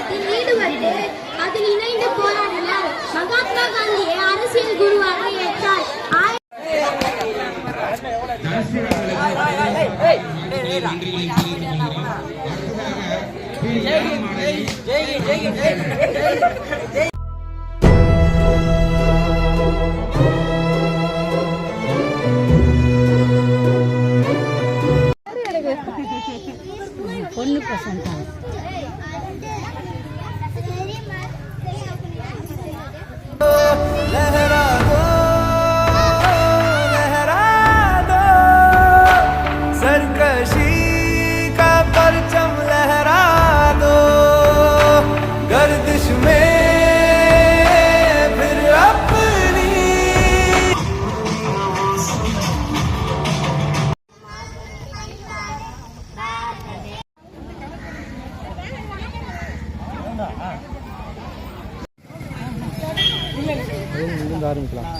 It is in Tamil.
போராட்டத்தில் ஈடுபட்டு அதில் இணைந்து போராடினார் மகாத்மா காந்தியை அரசியல் குருவாக ஏற்றார். பொண்ணு பசங்க. இருந்து ஆரம்பிக்கலாம்.